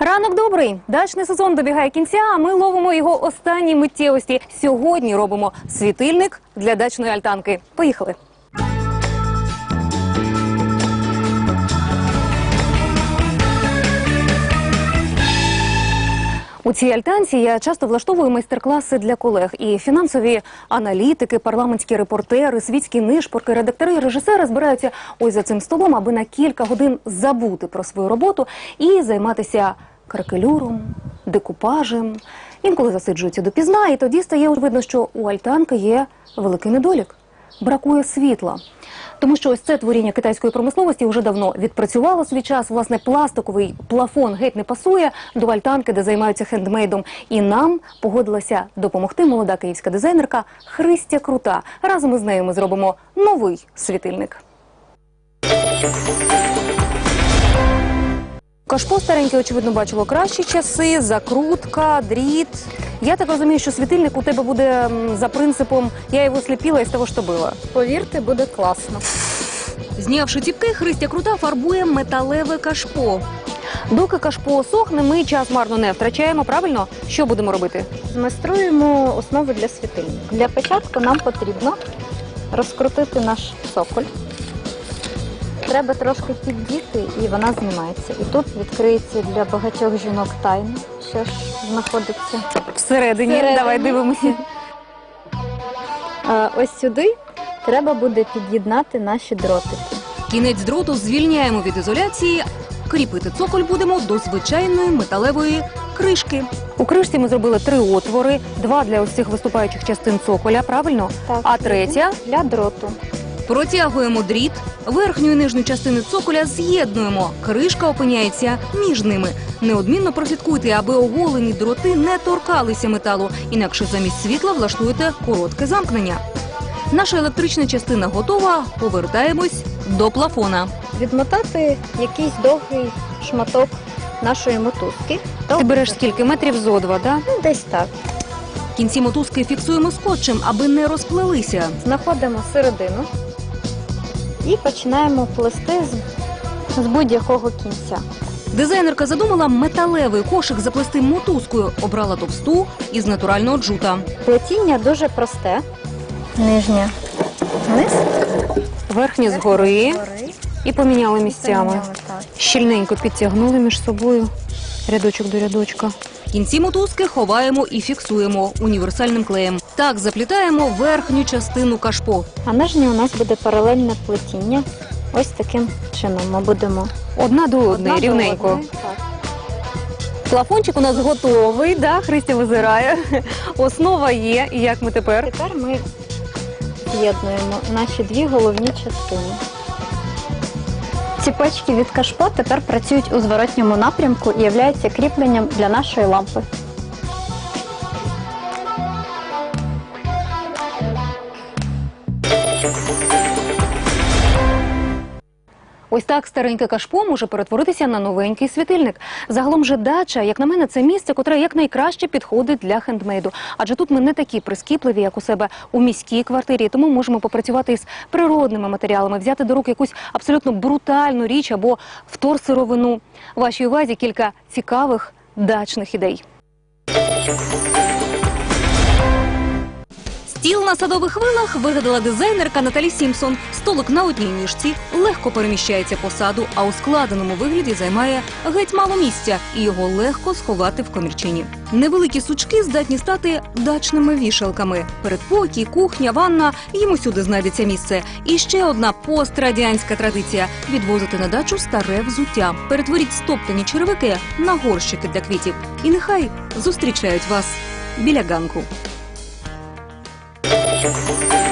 Ранок добрий. Дачний сезон добігає кінця, а ми ловимо його останні миттєвості. Сьогодні робимо світильник для дачної альтанки. Поїхали. У цій альтанці я часто влаштовую майстер-класи для колег. І фінансові аналітики, парламентські репортери, світські нишпорки, редактори і режисери збираються ось за цим столом, аби на кілька годин забути про свою роботу і займатися кракелюром, декупажем. Інколи засиджуються допізна, і тоді стає видно, що у альтанки є великий недолік. Бракує світла. Тому що ось це творіння китайської промисловості вже давно відпрацювало свій час. Власне, пластиковий плафон геть не пасує до вальтанки, де займаються хендмейдом. І нам погодилася допомогти молода київська дизайнерка Христя Крута. Разом із нею ми зробимо новий світильник. Кашпо стареньке, очевидно, бачило кращі часи, закрутка, дріт. Я так розумію, що світильник у тебе буде м, за принципом я його сліпіла із того, що було. Повірте, буде класно. Знявши ціпки, Христя Крута фарбує металеве кашпо. Доки кашпо сохне, ми час марно не втрачаємо. Правильно, що будемо робити? Змайструємо основу для світильника. Для початку нам потрібно розкрутити наш цоколь. Треба трошки піддіти, і вона знімається. І тут відкриється для багатьох жінок тайна, що ж знаходиться. Всередині, Всередині. давай дивимося. Ось сюди треба буде під'єднати наші дротики. Кінець дроту звільняємо від ізоляції. Кріпити цоколь будемо до звичайної металевої кришки. У кришці ми зробили три отвори: два для ось цих виступаючих частин цоколя. Правильно? Так, А третя для дроту. Протягуємо дріт, верхню і нижню частини цоколя з'єднуємо. Кришка опиняється між ними. Неодмінно прослідкуйте, аби оголені дроти не торкалися металу, інакше замість світла влаштуєте коротке замкнення. Наша електрична частина готова. Повертаємось до плафона. Відмотати якийсь довгий шматок нашої мотузки. Ти береш скільки метрів зо два, да? Ну, десь так. Кінці мотузки фіксуємо скотчем, аби не розплелися. Знаходимо середину і починаємо плести з, з будь-якого кінця. Дизайнерка задумала металевий кошик заплести мотузкою. Обрала товсту із натурального джута. Плетіння дуже просте. Нижнє вниз, згори згори. і поміняли місцями. Щільненько підтягнули між собою рядочок до рядочка. Кінці мотузки ховаємо і фіксуємо універсальним клеєм. Так заплітаємо верхню частину кашпо. А нижнє у нас буде паралельне плетіння. Ось таким чином ми будемо Одна до одної, одна до рівненько. одної. Так. Плафончик у нас готовий, да, Христя визирає. Основа є. І як ми тепер? Тепер ми з'єднуємо наші дві головні частини. Ціпочки від кашпо тепер працюють у зворотньому напрямку і являються кріпленням для нашої лампи. Ось так стареньке кашпо може перетворитися на новенький світильник. Загалом же дача, як на мене, це місце, котре якнайкраще підходить для хендмейду. Адже тут ми не такі прискіпливі, як у себе у міській квартирі. Тому можемо попрацювати із природними матеріалами, взяти до рук якусь абсолютно брутальну річ або вторсировину. Вашій увазі кілька цікавих дачних ідей. Стіл на садових вилах вигадала дизайнерка Наталі Сімпсон. Столик на одній ніжці легко переміщається по саду, а у складеному вигляді займає геть мало місця, і його легко сховати в комірчині. Невеликі сучки здатні стати дачними вішалками. Передпокій, кухня, ванна їм усюди знайдеться місце. І ще одна пострадянська традиція відвозити на дачу старе взуття. Перетворіть стоптані черевики на горщики для квітів. І нехай зустрічають вас біля ганку. Thank you.